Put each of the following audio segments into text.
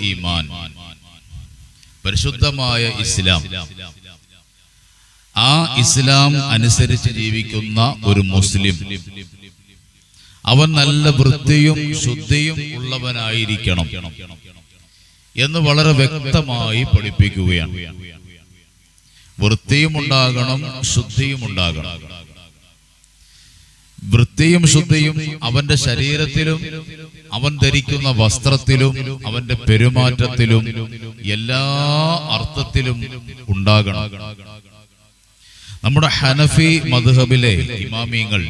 ഈമാൻ. പരിശുദ്ധമായ ഇസ്ലാം. ആ ഇസ്ലാം അനുസരിച്ച് ജീവിക്കുന്ന ഒരു മുസ്ലിം. അവൻ നല്ല വൃത്തിയും ശുദ്ധിയും ഉള്ളവനായിരിക്കണം എന്ന് വളരെ വ്യക്തമായി പഠിപ്പിക്കുകയാണ്. വൃത്തിയും ഉണ്ടാകണം ശുദ്ധിയും ഉണ്ടാകണം. വൃത്തിയും ശുദ്ധിയും അവന്റെ ശരീരത്തിലും അവൻ ധരിക്കുന്ന വസ്ത്രത്തിലും അവന്റെ പെരുമാറ്റത്തിലും എല്ലാ അർത്ഥത്തിലും ഉണ്ടാകണം. നമ്മുടെ ഹനഫി മധുഹബിലെ ഇമാമിയങ്ങൾ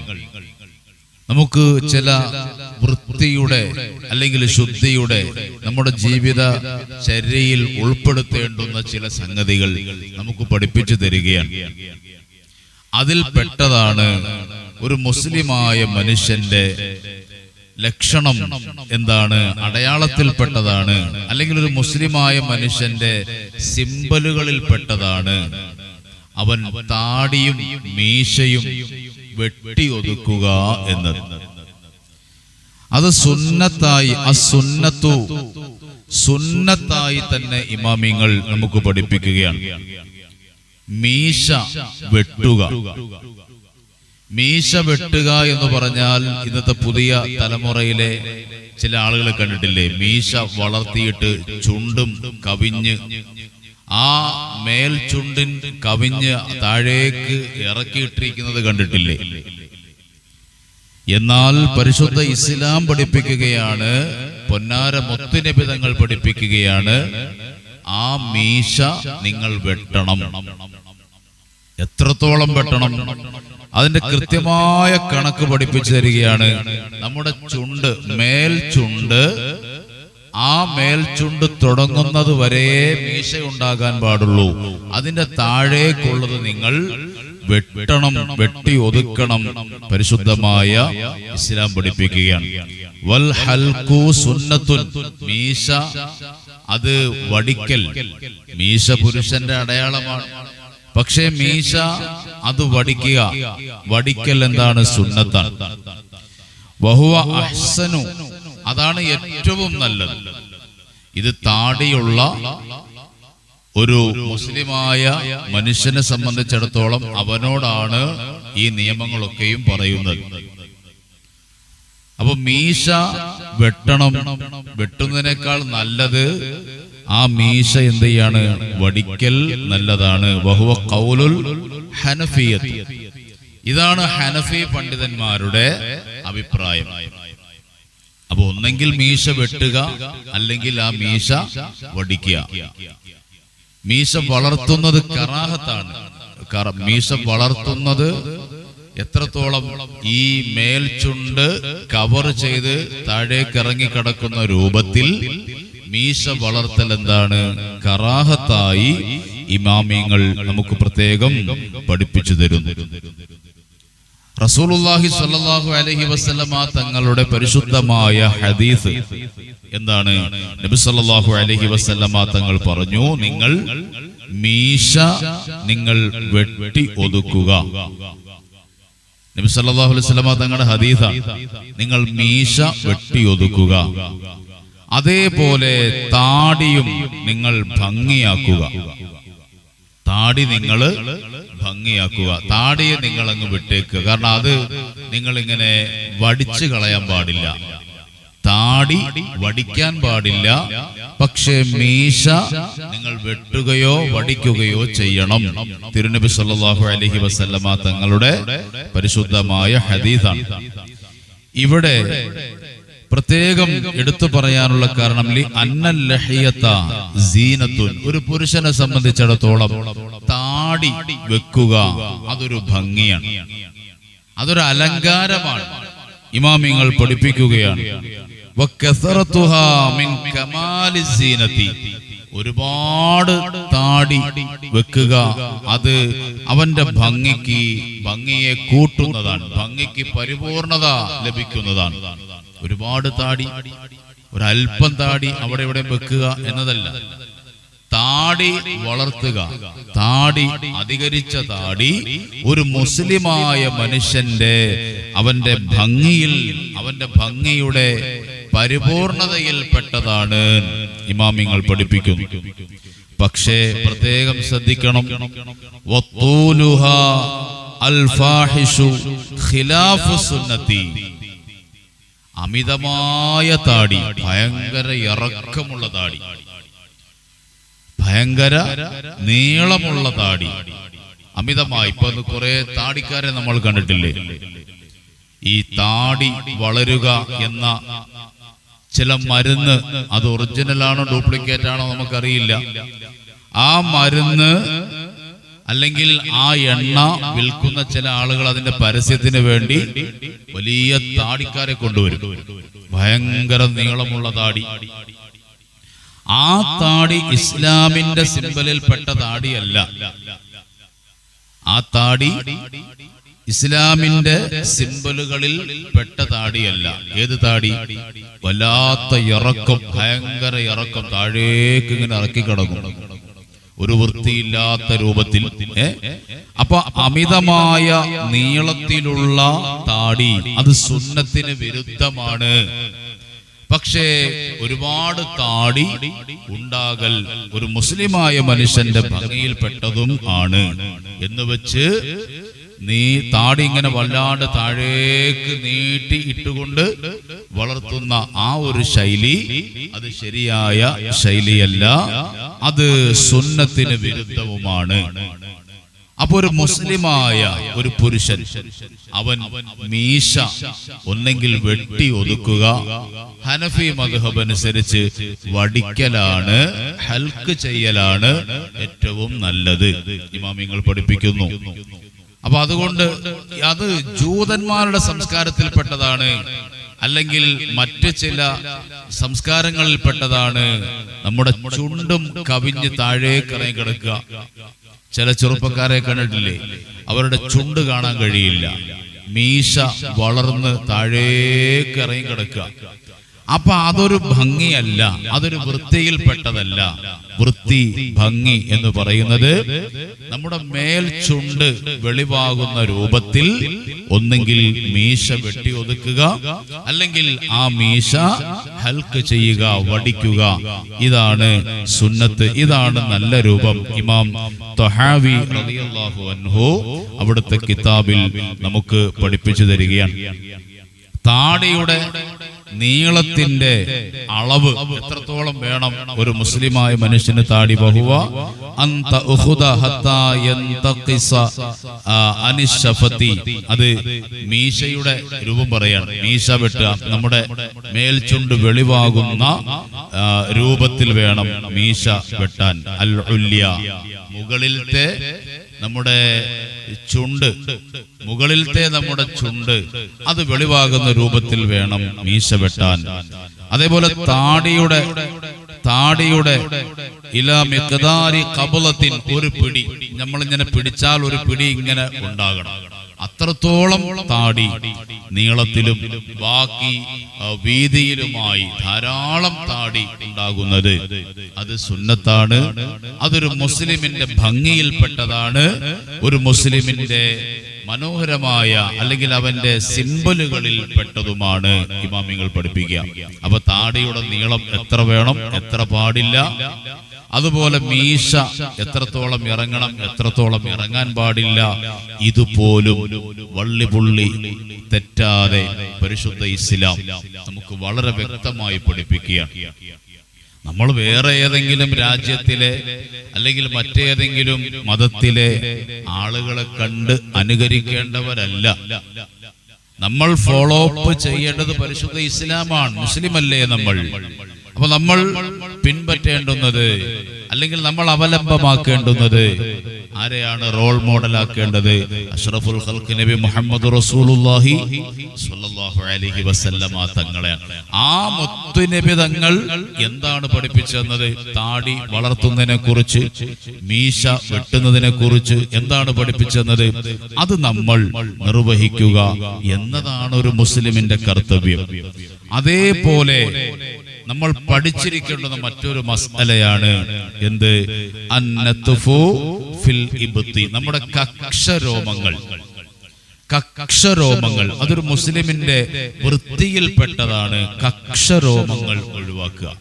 നമുക്ക് ചില വൃത്തിയുടെ അല്ലെങ്കിൽ ശുദ്ധിയുടെ നമ്മുടെ ജീവിത ചര്യയിൽ ഉൾപ്പെടുത്തേണ്ടുന്ന ചില സംഗതികൾ നമുക്ക് പഠിപ്പിച്ചു തരികയാണ്. അതിൽ പെട്ടതാണ് ഒരു മുസ്ലിമായ മനുഷ്യന്റെ ലക്ഷണം എന്താണ്? അടയാളത്തിൽപ്പെട്ടതാണ്. അല്ലെങ്കിൽ ഒരു മുസ്ലിമായ മനുഷ്യന്റെ സിമ്പലുകളിൽ പെട്ടതാണ് അവൻ താടിയും മീശയും വെട്ടി ഒതുക്കുക എന്നത്. അത് സുന്നത്തായി അസുന്നത്തു സുന്നത്തായി തന്നെ ഇമാമിങ്ങൾ നമുക്ക് പഠിപ്പിക്കുകയാണ്. മീശ വെട്ടുക. മീശ വെട്ടുക എന്ന് പറഞ്ഞാൽ ഇന്നത്തെ പുതിയ തലമുറയിലെ ചില ആളുകളെ കണ്ടിട്ടില്ലേ? മീശ വളർത്തിയിട്ട് ചുണ്ടും കവിഞ്ഞ് ആ മേൽ ചുണ്ടിൻ കവിഞ്ഞ് താഴേക്ക് ഇറക്കിയിട്ടിരിക്കുന്നത് കണ്ടിട്ടില്ലേ? എന്നാൽ പരിശുദ്ധ ഇസ്ലാം പഠിപ്പിക്കുകയാണ് പൊന്നാര മുത്തുനിബിതങ്ങൾ പഠിപ്പിക്കുകയാണ് ആ മീശ നിങ്ങൾ വെട്ടണം. എത്രത്തോളം വെട്ടണം? അതിന്റെ കൃത്യമായ കണക്ക് പഠിപ്പിച്ചു തരികയാണ്. നമ്മുടെ ചുണ്ട് മേൽ ചുണ്ട്. ആ മേൽചുണ്ട് തുടങ്ങുന്നത് വരെ മീശ ഉണ്ടാകാൻ പാടുള്ളൂ. അതിന്റെ താഴേക്കുള്ളത് നിങ്ങൾ വെട്ടണം വെട്ടി ഒതുക്കണം പരിശുദ്ധമായ ഇസ്ലാം പഠിപ്പിക്കുകയാണ്. വൽ ഹൽക്കു സുന്നത്തുൻ. മീശ അത് വടിക്കൽ. മീശ പുരുഷന്റെ അടയാളമാണ്. പക്ഷേ മീശ അത് വടിക്കുക. വടിക്കൽ എന്താണ് സുന്നത്താണ്. വഹുവ അഹ്സനു. അതാണ് ഏറ്റവും നല്ലത്. ഇത് താടിയുള്ള ഒരു മുസ്ലിമായ മനുഷ്യനെ സംബന്ധിച്ചിടത്തോളം അവനോടാണ് ഈ നിയമങ്ങളൊക്കെയും പറയുന്നത്. അപ്പൊ മീശ വെട്ടണം. വെട്ടുന്നതിനേക്കാൾ നല്ലത് ആ മീശ എന്ത് ചെയ്യാണ്? വടിക്കൽ നല്ലതാണ്. ബഹുവ കൗലുൽ ഹനഫിയത്ത്. ഇതാണ് ഹനഫി പണ്ഡിതന്മാരുടെ അഭിപ്രായം. അപ്പൊ ഒന്നെങ്കിൽ മീശ വെട്ടുക അല്ലെങ്കിൽ ആ മീശ വടിക്കുക. മീശ വളർത്തുന്നത് കറാഹത്താണ്. കറ- മീശ വളർത്തുന്നത് എത്രത്തോളം ഈ മേൽചുണ്ട് കവർ ചെയ്ത് താഴേക്കിറങ്ങി കിടക്കുന്ന രൂപത്തിൽ മീശ വളർത്തൽ എന്താണ്? കറാഹത്തായി ഇമാമിയങ്ങൾ നമുക്ക് പ്രത്യേകം പഠിപ്പിച്ചു തരുന്നു. റസൂലുള്ളാഹി സ്വല്ലല്ലാഹു അലൈഹി വസല്ലമ തങ്ങളുടെ പരിശുദ്ധമായ ഹദീസ് എന്താണ്? നബി സല്ലല്ലാഹു അലൈഹി വസല്ലമ തങ്ങൾ പറഞ്ഞു നിങ്ങൾ മീശ നിങ്ങൾ വെട്ടി ഒതുക്കുക. നബി സല്ലല്ലാഹു അലൈഹി വസല്ലമ തങ്ങളുടെ ഹദീസ നിങ്ങൾ മീശ വെട്ടി ഒതുക്കുക. അതേപോലെ താടിയും നിങ്ങൾ ഭംഗിയാക്കുക. താടി നിങ്ങൾ ഭംഗിയാക്കുക. താടിയെ നിങ്ങൾ അങ്ങ് വിട്ടേക്കുക. കാരണം അത് നിങ്ങൾ ഇങ്ങനെ വടിച്ചു കളയാൻ പാടില്ല. താടി വടിക്കാൻ പാടില്ല. പക്ഷേ മീശ നിങ്ങൾ വെട്ടുകയോ വടിക്കുകയോ ചെയ്യണം. തിരുനബി സല്ലാഹു അലഹി വസല്ലമ തങ്ങളുടെ പരിശുദ്ധമായ ഹദീസാണ്. ഇവിടെ പ്രത്യേകം എടുത്തു പറയാനുള്ള കാരണം സീനത്തുൻ. ഒരു പുരുഷനെ സംബന്ധിച്ചിടത്തോളം താടി വെക്കുക അതൊരു ഭംഗിയാണ്. അതൊരു അലങ്കാരമാണ്. ഇമാമിങ്ങൾ പഠിപ്പിക്കുകയാണ്. ഒരുപാട് താടി വെക്കുക അത് അവന്റെ ഭംഗിക്ക് ഭംഗിയെ കൂട്ടുന്നതാണ് ഭംഗിക്ക് പരിപൂർണത ലഭിക്കുന്നതാണ്. ഒരുപാട് താടി ഒരല്പം താടി അവിടെ ഇവിടെ വെക്കുക എന്നതല്ല. താടി വളർത്തുക താടി അധികരിച്ച താടി ഒരു മുസ്ലിമായ മനുഷ്യന്റെ അവന്റെ ഭംഗിയിൽ അവന്റെ ഭംഗിയുടെ പരിപൂർണതയിൽപ്പെട്ടതാണ് ഇമാമിങ്ങൾ പഠിപ്പിക്കുന്നു. പക്ഷേ പ്രത്യേകം ശ്രദ്ധിക്കണം. ഖിലാഫു സുന്നത്തി. അമിതമായ താടി ഭയങ്കര ഇറക്കമുള്ള താടി. ഭയങ്കര നീളമുള്ള താടി. അമിതമായി. ഇപ്പൊ കുറെ താടിക്കാരെ നമ്മൾ കണ്ടിട്ടില്ലേ? ഈ താടി വളരുക എന്ന ചില മരുന്ന് അത് ഒറിജിനൽ ആണോ ഡ്യൂപ്ലിക്കേറ്റ് ആണോ നമുക്കറിയില്ല. ആ മരുന്ന് അല്ലെങ്കിൽ ആ എണ്ണ വിൽക്കുന്ന ചില ആളുകൾ അതിന്റെ പരസ്യത്തിന് വേണ്ടി വലിയ താടിക്കാരെ കൊണ്ടുവരും. ഭയങ്കര നീളമുള്ള താടി. ആ താടി ഇസ്ലാമിന്റെ സിമ്പലിൽ പെട്ട താടിയല്ല. ആ താടി ഇസ്ലാമിന്റെ സിമ്പലുകളിൽ പെട്ട താടിയല്ല. ഏത് താടി? വല്ലാത്ത ഇറക്കം ഭയങ്കര ഇറക്കം. താഴേക്ക് ഇങ്ങനെ ഇറക്കി കിടക്കും. ഒരു വൃത്തിയില്ലാത്ത രൂപത്തിൽ അപ്പൊ അമിതമായ നീളത്തിലുള്ള താടി അത് സുന്നത്തിന് വിരുദ്ധമാണ്. പക്ഷേ ഒരുപാട് താടി ഉണ്ടാകൽ ഒരു മുസ്ലിമായ മനുഷ്യന്റെ ഭംഗിയിൽപ്പെട്ടതും ആണ്. എന്ന് വെച്ച് നീ താടി ഇങ്ങനെ വല്ലാണ്ട് താഴേക്ക് നീട്ടി ഇട്ടുകൊണ്ട് വളർത്തുന്ന ആ ഒരു ശൈലി അത് ശരിയായ ശൈലിയല്ല. അത് സുന്നത്തിന് വിരുദ്ധവുമാണ്. അപ്പൊ ഒരു മുസ്ലിമായ ഒരു പുരുഷൻ അവൻ മീശ ഒന്നെങ്കിൽ വെട്ടി ഒതുക്കുക. ഹനഫി മധുഹബ് അനുസരിച്ച് വടിക്കലാണ് ഹൽക്ക് ചെയ്യലാണ് ഏറ്റവും നല്ലത്. ഇമാമിങ്ങൾ പഠിപ്പിക്കുന്നു. അപ്പൊ അതുകൊണ്ട് അത് ജൂതന്മാരുടെ സംസ്കാരത്തിൽപ്പെട്ടതാണ്. അല്ലെങ്കിൽ മറ്റ് ചില സംസ്കാരങ്ങളിൽപ്പെട്ടതാണ് നമ്മുടെ ചുണ്ടും കവിഞ്ഞ് താഴേക്ക് കറങ്ങി കിടക്കുക. ചില ചെറുപ്പക്കാരെ കണ്ടിട്ടില്ലേ? അവരുടെ ചുണ്ട് കാണാൻ കഴിയില്ല. മീശ വളർന്ന് താഴേക്കിറങ്ങി കിടക്കുക. അപ്പൊ അതൊരു ഭംഗിയല്ല അതൊരു വൃത്തിയിൽപ്പെട്ടതല്ല. വൃത്തി ഭംഗി എന്ന് പറയുന്നത് നമ്മുടെ മേൽ ചുണ്ട് വെളിവാകുന്ന രൂപത്തിൽ ഒന്നെങ്കിൽ മീശ വെട്ടി ഒതുക്കുക അല്ലെങ്കിൽ ആ മീശ ഹൽക്ക് ചെയ്യുക വടിക്കുക. ഇതാണ് സുന്നത്ത് ഇതാണ് നല്ല രൂപം. ഇമാം തൊഹാവി റളിയല്ലാഹു അൻഹു അവിടുത്തെ കിതാബിൽ നമുക്ക് പഠിപ്പിച്ചു തരികയാണ്. താടിയുടെ നീളത്തിന്റെ അളവ് എത്രത്തോളം വേണം ഒരു മുസ്ലിമായ മനുഷ്യന് താടി ബഹുവ അന്ത ഉഖുദ ഹത്താ യന്തഖിസ ആ, അനിശഫതി അത് മീശയുടെ രൂപം പറയാണ്. മീശ വെട്ടുക. നമ്മുടെ മേൽചുണ്ട് വെളിവാകുന്ന രൂപത്തിൽ വേണം മീശ വെട്ടാൻ. അൽ മുകളിലത്തെ നമ്മുടെ ചുണ്ട് മുകളിലത്തെ നമ്മുടെ ചുണ്ട് അത് വെളിവാകുന്ന രൂപത്തിൽ വേണം മീശ വെട്ടാൻ. അതേപോലെ താടിയുടെ താടിയുടെ ഇല മിക്കതാരി കബലത്തിൻ ഒരു പിടി. നമ്മളിങ്ങനെ പിടിച്ചാൽ ഒരു പിടി ഇങ്ങനെ ഉണ്ടാകണം. അത്രത്തോളം താടി നീളത്തിലും ബാക്കി വീതിയിലുമായി ധാരാളം താടി ഉണ്ടാകുന്നത്. അത് സുന്നത്താണ്. അതൊരു മുസ്ലിമിന്റെ ഭംഗിയിൽപ്പെട്ടതാണ്. ഒരു മുസ്ലിമിന്റെ മനോഹരമായ അല്ലെങ്കിൽ അവന്റെ സിമ്പലുകളിൽ പെട്ടതുമാണ് ഇമാമിങ്ങൾ പഠിപ്പിക്കുക. അപ്പൊ താടിയുടെ നീളം എത്ര വേണം? എത്ര പാടില്ല? അതുപോലെ മീശ എത്രത്തോളം ഇറങ്ങണം എത്രത്തോളം ഇറങ്ങാൻ പാടില്ല ഇതുപോലും വള്ളിപുള്ളി തെറ്റാതെ പരിശുദ്ധ ഇസ്ലാം നമുക്ക് വളരെ വ്യക്തമായി പഠിപ്പിക്കുകയാണ്. നമ്മൾ വേറെ ഏതെങ്കിലും രാജ്യത്തിലെ അല്ലെങ്കിൽ മറ്റേതെങ്കിലും മതത്തിലെ ആളുകളെ കണ്ട് അനുകരിക്കേണ്ടവരല്ല. നമ്മൾ ഫോളോ അപ്പ് ചെയ്യേണ്ടത് പരിശുദ്ധ ഇസ്ലാമാണ്. മുസ്ലിം അല്ലേ നമ്മൾ? അപ്പൊ നമ്മൾ പിൻപറ്റേണ്ടുന്നത് അല്ലെങ്കിൽ നമ്മൾ അവലംബമാക്കേണ്ടുന്നത് ആരെയാണ് റോൾ മോഡലാക്കേണ്ടത്? അഷ്റഫുൽ ഹൽക്ക് നബി മുഹമ്മദ് റസൂലുള്ളാഹി സ്വല്ലല്ലാഹു അലൈഹി വസല്ലമ തങ്ങളെ. ആ മുത്തു നബി തങ്ങൾ എന്താണ് പഠിപ്പിച്ചെന്നത്? താടി വളർത്തുന്നതിനെ കുറിച്ച് മീശ വെട്ടുന്നതിനെ കുറിച്ച് എന്താണ് പഠിപ്പിച്ചെന്നത്? അത് നമ്മൾ നിർവഹിക്കുക എന്നതാണ് ഒരു മുസ്ലിമിന്റെ കർത്തവ്യം. അതേപോലെ നമ്മൾ പഠിച്ചിരിക്കേണ്ടുന്ന മറ്റൊരു മസലയാണ് എന്ത്? ഫിൽ ഇബ്തി. നമ്മുടെ കക്ഷരോമങ്ങൾ. കക്ഷരോമങ്ങൾ. അതൊരു മുസ്ലിമിന്റെ വൃത്തിയിൽപ്പെട്ടതാണ് കക്ഷരോമങ്ങൾ ഒഴിവാക്കുക.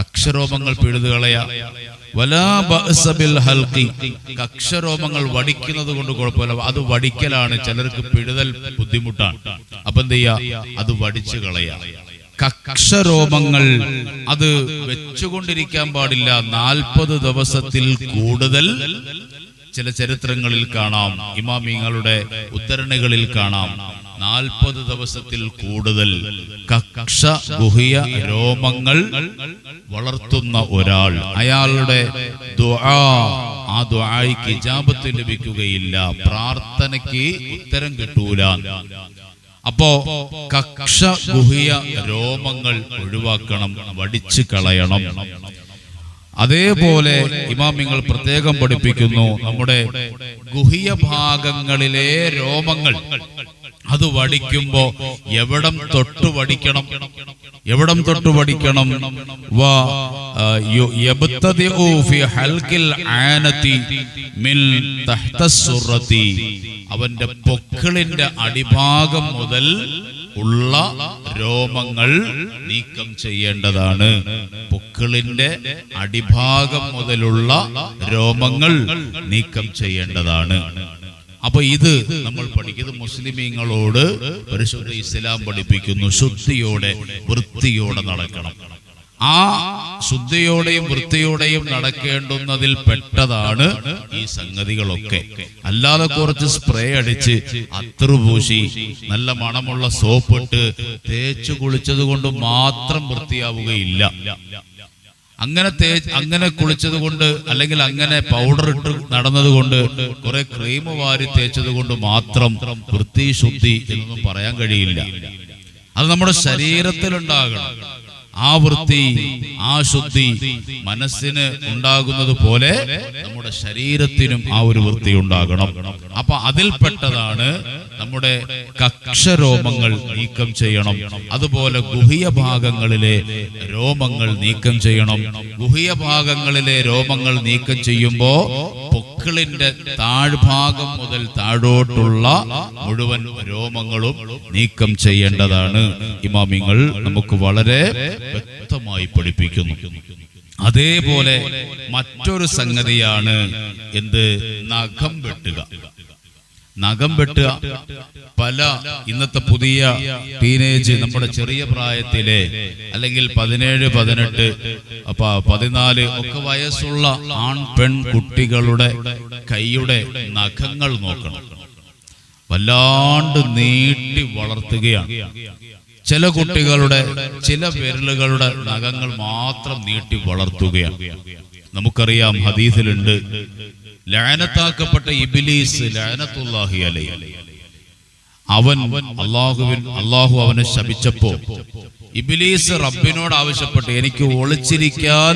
കക്ഷരോമങ്ങൾ പിഴുതുകളയ. കക്ഷരോമങ്ങൾ വടിക്കുന്നത് കൊണ്ട് കുഴപ്പമില്ല. അത് വടിക്കലാണ്. ചിലർക്ക് പിഴുതൽ ബുദ്ധിമുട്ടാണ്. അപ്പൊ എന്ത് ചെയ്യാ? അത് വടിച്ചു കളയാ. കക്ഷരോമങ്ങൾ അത് വെച്ചുകൊണ്ടിരിക്കാൻ പാടില്ല. നാൽപ്പത് ദിവസത്തിൽ കൂടുതൽ ചില ചരിത്രങ്ങളിൽ കാണാം. ഇമാമിങ്ങളുടെ ഉദ്ധരണികളിൽ കാണാം. നാൽപ്പത് ദിവസത്തിൽ കൂടുതൽ കക്ഷ ഗുഹിയ രോമങ്ങൾ വളർത്തുന്ന ഒരാൾ. അയാളുടെ ആ ദുആയ്ക്ക് ഇജാബത്ത് ലഭിക്കുകയില്ല. പ്രാർത്ഥനയ്ക്ക് ഉത്തരം കിട്ടൂല. അപ്പോ കക്ഷ ഗുഹ്യ രോമങ്ങൾ ഒഴിവാക്കണം വടിച്ചു കളയണം. അതേപോലെ ഇമാമിങ്ങൾ പ്രത്യേകം പഠിപ്പിക്കുന്നു നമ്മുടെ ഗുഹ്യ ഭാഗങ്ങളിലെ രോമങ്ങൾ. അത് വടിക്കുമ്പോ എവിടം തൊട്ട് വടിക്കണം? എവിടം തൊട്ട് സുറത്തി. അവന്റെ പൊക്കിളിന്റെ അടിഭാഗം മുതൽ ഉള്ള രോമങ്ങൾ നീക്കം ചെയ്യേണ്ടതാണ്. പൊക്കിളിന്റെ അടിഭാഗം മുതലുള്ള രോമങ്ങൾ നീക്കം ചെയ്യേണ്ടതാണ്. അപ്പൊ ഇത് നമ്മൾ പഠിക്കുന്നത് മുസ്ലിമീങ്ങളോട് പരിശുദ്ധ ഇസ്ലാം പഠിപ്പിക്കുന്നു. ശുദ്ധിയോടെ വൃത്തിയോടെ നടക്കണം. ആ ശുദ്ധിയോടെയും വൃത്തിയോടെയും നടക്കേണ്ടുന്നതിൽ പെട്ടതാണ് ഈ സംഗതികളൊക്കെ. അല്ലാതെ കുറച്ച് സ്പ്രേ അടിച്ച് അത്രുപൂശി പൂശി നല്ല മണമുള്ള സോപ്പിട്ട് തേച്ചു കുളിച്ചത് കൊണ്ട് മാത്രം വൃത്തിയാവുകയില്ല. അങ്ങനെ അങ്ങനെ കുളിച്ചത് കൊണ്ട് അല്ലെങ്കിൽ അങ്ങനെ പൗഡർ ഇട്ട് നടന്നത് കൊണ്ട് കുറെ ക്രീം വാരി തേച്ചത് കൊണ്ട് മാത്രം വൃത്തി ശുദ്ധി എന്നൊന്നും പറയാൻ കഴിയില്ല. അത് നമ്മുടെ ശരീരത്തിലുണ്ടാകണം. ആ വൃത്തി ആ ശുദ്ധി മനസ്സിന് ഉണ്ടാകുന്നത് പോലെ നമ്മുടെ ശരീരത്തിനും ആ ഒരു വൃത്തി ഉണ്ടാകണം. അപ്പൊ അതിൽപ്പെട്ടതാണ് നമ്മുടെ കക്ഷരോമങ്ങൾ നീക്കം ചെയ്യണം. അതുപോലെ ഗുഹിയ ഭാഗങ്ങളിലെ രോമങ്ങൾ നീക്കം ചെയ്യണം. ഗുഹിയ ഭാഗങ്ങളിലെ രോമങ്ങൾ നീക്കം ചെയ്യുമ്പോ പൊക്കിളിന്റെ താഴ്ഭാഗം മുതൽ താഴോട്ടുള്ള മുഴുവൻ രോമങ്ങളും നീക്കം ചെയ്യേണ്ടതാണ്. ഇമാമിങ്ങൾ നമുക്ക് വളരെ വ്യക്തമായി പഠിപ്പിക്കുന്നു. അതേപോലെ മറ്റൊരു സംഗതിയാണ് എന്ത്? നഖം വെട്ടുക. നഖം വെട്ടുക. പല ഇന്നത്തെ പുതിയ ടീനേജ് നമ്മുടെ ചെറിയ പ്രായത്തിലെ അല്ലെങ്കിൽ പതിനേഴ് പതിനെട്ട് അപ്പൊ പതിനാല് ഒക്കെ വയസ്സുള്ള ആൺ പെൺ കുട്ടികളുടെ കൈയുടെ നഖങ്ങൾ നോക്കണം. വല്ലാണ്ട് നീട്ടി വളർത്തുകയാണ്. ചില കുട്ടികളുടെ ചില വിരലുകളുടെ നഖങ്ങൾ മാത്രം നീട്ടി വളർത്തുകയാണ്. നമുക്കറിയാം ഹദീസിലുണ്ട് ലയനത്താക്കപ്പെട്ട ഇബിലീസ് ലയനത്തുല്ലാഹി അലൈ അവൻ അള്ളാഹുവിൻ അള്ളാഹു അവനെ ശപിച്ചപ്പോ ഇബിലീസ് റബ്ബിനോട് ആവശ്യപ്പെട്ടു എനിക്ക് ഒളിച്ചിരിക്കാൻ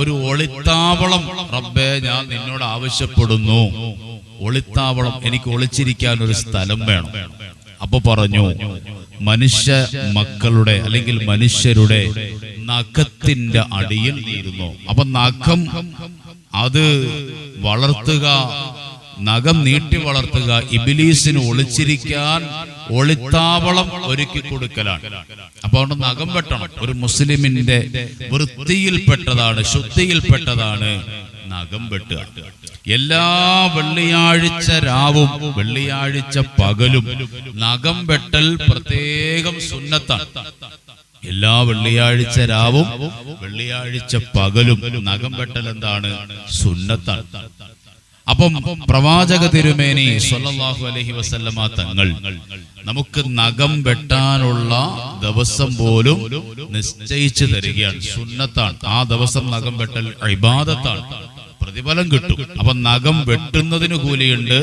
ഒരു ഒളിത്താവളം റബ്ബെ ഞാൻ നിന്നോട് ആവശ്യപ്പെടുന്നു. ഒളിത്താവളം എനിക്ക് ഒളിച്ചിരിക്കാൻ ഒരു സ്ഥലം വേണം. അപ്പൊ പറഞ്ഞു മനുഷ്യ മക്കളുടെ അല്ലെങ്കിൽ മനുഷ്യരുടെ നഖത്തിന്റെ അടിയിൽ നീരുന്നു. അപ്പൊ നഖം അത് വളർത്തുക നഖം നീട്ടി വളർത്തുക ഇബിലീസിന് ഒളിച്ചിരിക്കാൻ ഒളിത്താവളം ഒരുക്കി കൊടുക്കലാണ്. അപ്പൊ അതുകൊണ്ട് നഖം വെട്ടണം. ഒരു മുസ്ലിമിന്റെ വൃത്തിയിൽപ്പെട്ടതാണ് ശുദ്ധിയിൽപ്പെട്ടതാണ്. നഖം വെട്ടുക എല്ലാ വെള്ളിയാഴ്ച രാവും വെള്ളിയാഴ്ച പകലും നഖം വെട്ടൽ പ്രത്യേകം സുന്നത്താണ്. എല്ലാ വെള്ളിയാഴ്ച രാവും വെള്ളിയാഴ്ച പകലും നഖം വെട്ടൽ എന്താണ്? സുന്നത്താണ്. അപ്പം പ്രവാചക തിരുമേനി സ്വല്ലല്ലാഹു അലൈഹി വസല്ലമ തങ്ങൾ നമുക്ക് നഖം വെട്ടാനുള്ള ദിവസം പോലും നിശ്ചയിച്ചു തരികയാണ്. സുന്നത്താണ്. ആ ദിവസം നഖം വെട്ടൽ ഇബാദത്താണ്. പ്രതിഫലം കിട്ടും. അപ്പൊ നഖം വെട്ടുന്നതിന് കൂലിയുണ്ട്.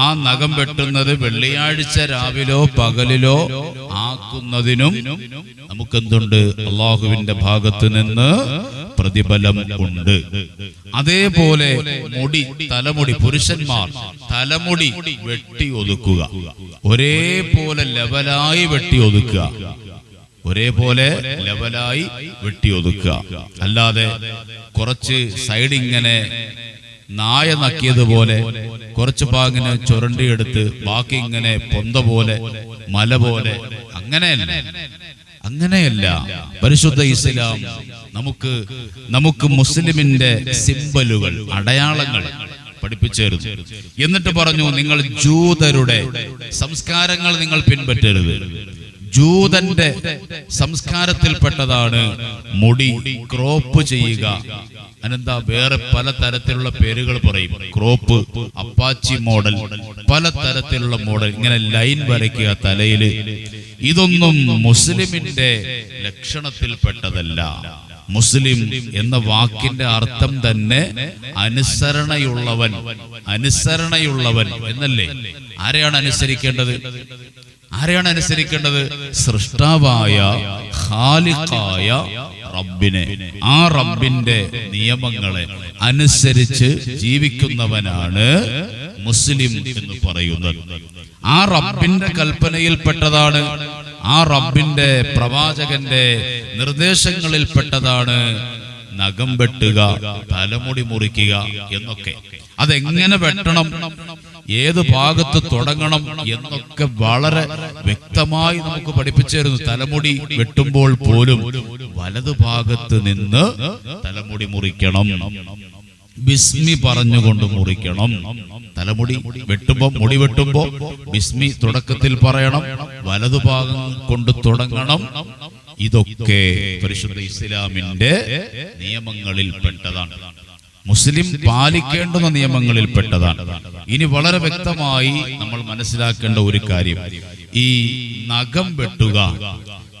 ആ നഖം വെട്ടുന്നത് വെള്ളിയാഴ്ച രാവിലോ പകലിലോ ആക്കുന്നതിനും നമുക്കെന്തുണ്ട്? അള്ളാഹുവിന്റെ ഭാഗത്ത് നിന്ന് പ്രതിഫലം ഉണ്ട്. അതേപോലെ മുടി തലമുടി പുരുഷന്മാർ തലമുടി വെട്ടി ഒതുക്കുക ഒരേപോലെ ലെവലായി വെട്ടി ഒതുക്കുക ഒരേപോലെ ലെവലായി വെട്ടി ഒതുക്കുക അല്ലാതെ കുറച്ച് സൈഡ് ഇങ്ങനെ നായ നക്കിയതുപോലെ കുറച്ച് ഭാഗിനെ ചുരണ്ടിയെടുത്ത് ബാക്കി ഇങ്ങനെ പൊന്ത പോലെ മല പോലെ അങ്ങനെയല്ല. അങ്ങനെയല്ല. പരിശുദ്ധ ഇസ്ലാം നമുക്ക് നമുക്ക് മുസ്ലിമിന്റെ സിമ്പലുകൾ അടയാളങ്ങൾ പഠിപ്പിച്ചേരുന്നു എന്നിട്ട് പറഞ്ഞു നിങ്ങൾ ജൂതരുടെ സംസ്കാരങ്ങൾ നിങ്ങൾ പിൻപറ്റരുത്. ജൂതന്റെ സംസ്കാരത്തിൽപ്പെട്ടതാണ് മുടി ക്രോപ്പ് ചെയ്യുക. അനന്താ വേറെ പല തരത്തിലുള്ള പേരുകൾ പറയും. ക്രോപ്പ് അപ്പാച്ചി മോഡൽ പല തരത്തിലുള്ള മോഡൽ. ഇങ്ങനെ ലൈൻ വരയ്ക്കുക തലയിൽ. ഇതൊന്നും മുസ്ലിമിന്റെ ലക്ഷണത്തിൽപ്പെട്ടതല്ല. മുസ്ലിം എന്ന വാക്കിന്റെ അർത്ഥം തന്നെ അനുസരണയുള്ളവൻ അനുസരണയുള്ളവൻ എന്നല്ലേ? ആരെയാണ് അനുസരിക്കേണ്ടത്? ആരെയാണ് അനുസരിക്കേണ്ടത്? സൃഷ്ടാവായ ഹാലിക്കായ റബ്ബിനെ. ആ റബ്ബിന്റെ നിയമങ്ങളെ അനുസരിച്ച് ജീവിക്കുന്നവനാണ് മുസ്ലിം എന്ന് പറയുന്നത്. ആ റബ്ബിന്റെ കൽപ്പനയിൽപ്പെട്ടതാണ് ആ റബ്ബിന്റെ പ്രവാചകന്റെ നിർദ്ദേശങ്ങളിൽപ്പെട്ടതാണ് നഖം വെട്ടുക തലമുടി മുറിക്കുക എന്നൊക്കെ. അതെങ്ങനെ വെട്ടണം? ഏത് ഭാഗത്ത് തുടങ്ങണം എന്നൊക്കെ വളരെ വ്യക്തമായി നമുക്ക് പഠിപ്പിച്ചിരുന്നു. തലമുടി വെട്ടുമ്പോൾ പോലും വലതു ഭാഗത്ത് നിന്ന് തലമുടി മുറിക്കണം. ബിസ്മി പറഞ്ഞുകൊണ്ട് മുറിക്കണം. തലമുടി വെട്ടുമ്പോ മുടി വെട്ടുമ്പോ ബിസ്മി തുടക്കത്തിൽ പറയണം. വലതുഭാഗം കൊണ്ട് തുടങ്ങണം. ഇതൊക്കെ പരിശുദ്ധ ഇസ്ലാമിന്റെ നിയമങ്ങളിൽ പെട്ടതാണ് മുസ്ലിം പാലിക്കേണ്ടുന്ന നിയമങ്ങളിൽ പെട്ടതാണ് ഇനി വളരെ വ്യക്തമായി നമ്മൾ മനസ്സിലാക്കേണ്ട ഒരു കാര്യം. ഈ നഖം വെട്ടുക.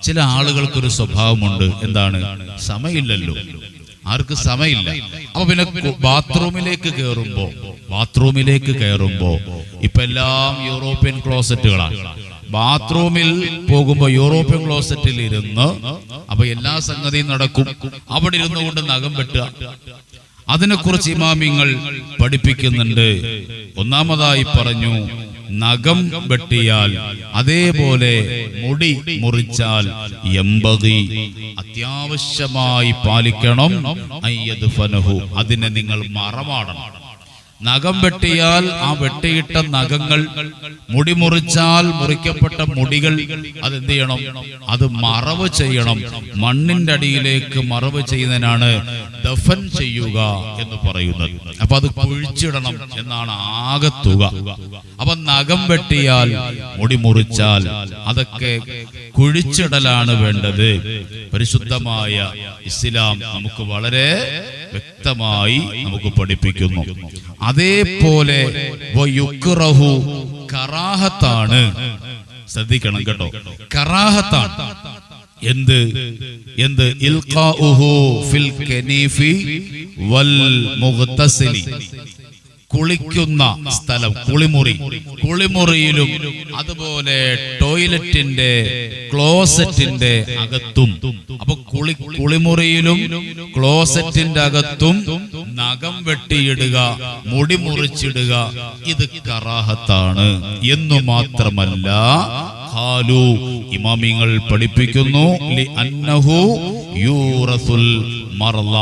ചില ആളുകൾക്കൊരു സ്വഭാവമുണ്ട്. എന്താണ്? സമയമില്ലല്ലോ. ആർക്ക് സമയമില്ല. അപ്പൊ പിന്നെ ബാത്റൂമിലേക്ക് കയറുമ്പോ ബാത്റൂമിലേക്ക് കയറുമ്പോ ഇപ്പൊ എല്ലാം യൂറോപ്യൻ ക്ലോസറ്റുകളാണ്. ബാത്റൂമിൽ പോകുമ്പോ യൂറോപ്യൻ ക്ലോസറ്റിൽ ഇരുന്ന് അപ്പൊ എല്ലാ സംഗതിയും നടക്കും. അവിടെ ഇരുന്നുകൊണ്ട് നഖം വെട്ടുക. അതിനെക്കുറിച്ച് ഇമാമിങ്ങൾ പഠിപ്പിക്കുന്നുണ്ട്. ഒന്നാമതായി പറഞ്ഞു നഖം വെട്ടിയാൽ അതേപോലെ മുടി മുറിച്ചാൽ എമ്പതി അത്യാവശ്യമായി പാലിക്കണം. അതിനെ നിങ്ങൾ മറമാടണം. നഖം വെട്ടിയാൽ ആ വെട്ടിയിട്ട നഖങ്ങൾ മുടി മുറിച്ചാൽ മുറിക്കപ്പെട്ട മുടികൾ അതെന്ത് ചെയ്യണം? അത് മറവ് ചെയ്യണം. മണ്ണിന്റെ അടിയിലേക്ക് മറവ് ചെയ്യുന്നതിനാണ് ദഫൻ ചെയ്യുക എന്ന് പറയുന്നത്. അപ്പൊ അത് കുഴിച്ചിടണം എന്നാണ് ആകെ തുക. അപ്പൊ നഖം വെട്ടിയാൽ മുടി മുറിച്ചാൽ അതൊക്കെ കുഴിച്ചിടലാണ് വേണ്ടത്. പരിശുദ്ധമായ ഇസ്ലാം നമുക്ക് വളരെ വ്യക്തമായി നമുക്ക് പഠിപ്പിക്കുന്നു. അതേപോലെ കറാഹത്താണ്. ശ്രദ്ധിക്കണം കേട്ടോ. കറാഹത്താണ്. എന്ത്? എന്ത്? ഇൽഖാഉഹു ഫിൽ കനീഫി വൽ മുഗ്തസിലി കുളിക്കുന്ന സ്ഥലം കുളിമുറി. കുളിമുറിയിലും അതുപോലെ ടോയ്ലറ്റിന്റെ ക്ലോസറ്റിന്റെ അകത്തും. അപ്പൊ കുളി കുളിമുറിയിലും ക്ലോസറ്റിന്റെ അകത്തും നഖം വെട്ടിയിടുക മുടി മുറിച്ചിടുക ഇത് കറാഹത്താണ്. എന്നു മാത്രമല്ല ഖാലു ഇമാമിങ്ങൾ പഠിപ്പിക്കുന്നു യൂറസുൽ മർള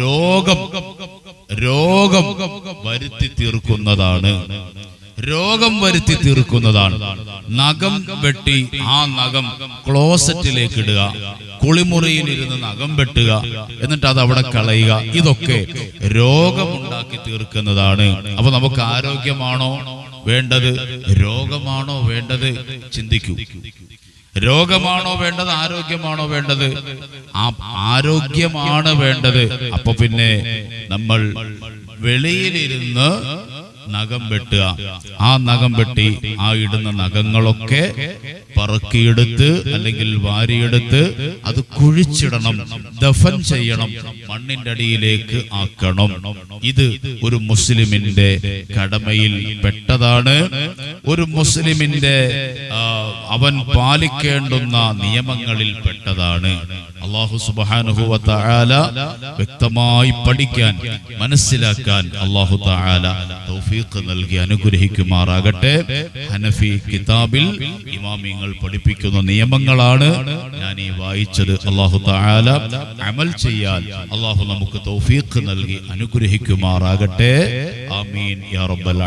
രോഗം രോഗം വരുത്തി തീർക്കുന്നതാണ്. രോഗം വരുത്തി തീർക്കുന്നതാണ്. നഖം വെട്ടി ആ നഖം ക്ലോസറ്റിലേക്ക് ഇടുക. കുളിമുറിയിൽ ഇരുന്ന് നഖം വെട്ടുക. എന്നിട്ട് അത് അവിടെ കളയുക. ഇതൊക്കെ രോഗമുണ്ടാക്കി തീർക്കുന്നതാണ്. അപ്പൊ നമുക്ക് ആരോഗ്യമാണോ വേണ്ടത്? രോഗമാണോ വേണ്ടത്? ചിന്തിക്കൂ. രോഗമാണോ വേണ്ടത് ആരോഗ്യമാണോ വേണ്ടത്? ആ ആരോഗ്യമാണ് വേണ്ടത്. അപ്പൊ പിന്നെ നമ്മൾ വെളിയിലിരുന്ന് നഖം വെട്ടുക. ആ നഖം വെട്ടി ആ ഇടുന്ന നഖങ്ങളൊക്കെ പറക്കിയെടുത്ത് അല്ലെങ്കിൽ വാരിയെടുത്ത് അത് കുഴിച്ചിടണം ദഫൻ ചെയ്യണം മണ്ണിന്റെ അടിയിലേക്ക് ആക്കണം. ഇത് ഒരു മുസ്ലിമിന്റെ കടമയിൽ പെട്ടതാണ്. ഒരു മുസ്ലിമിന്റെ അവൻ പാലിക്കേണ്ടുന്ന നിയമങ്ങളിൽ പെട്ടതാണ്. അള്ളാഹു സുബ്ഹാനഹു വ വ്യക്തമായി പഠിക്കാൻ മനസ്സിലാക്കാൻ അള്ളാഹു തആല തൗഫീഖ് നൽകി അനുഗ്രഹിക്കുമാറാകട്ടെ. ഹനഫി കിതാബിൽ ഇമാമിങ്ങൾ പഠിപ്പിക്കുന്ന നിയമങ്ങളാണ്. ഞാൻ ഈ വായിച്ചത് അള്ളാഹു തആല അമൽ ചെയ്യാൻ അള്ളാഹു നമുക്ക് തൗഫീഖ് നൽകി അനുഗ്രഹിക്കുമാറാകട്ടെ. ആമീൻ. യാ റബ്ബൽ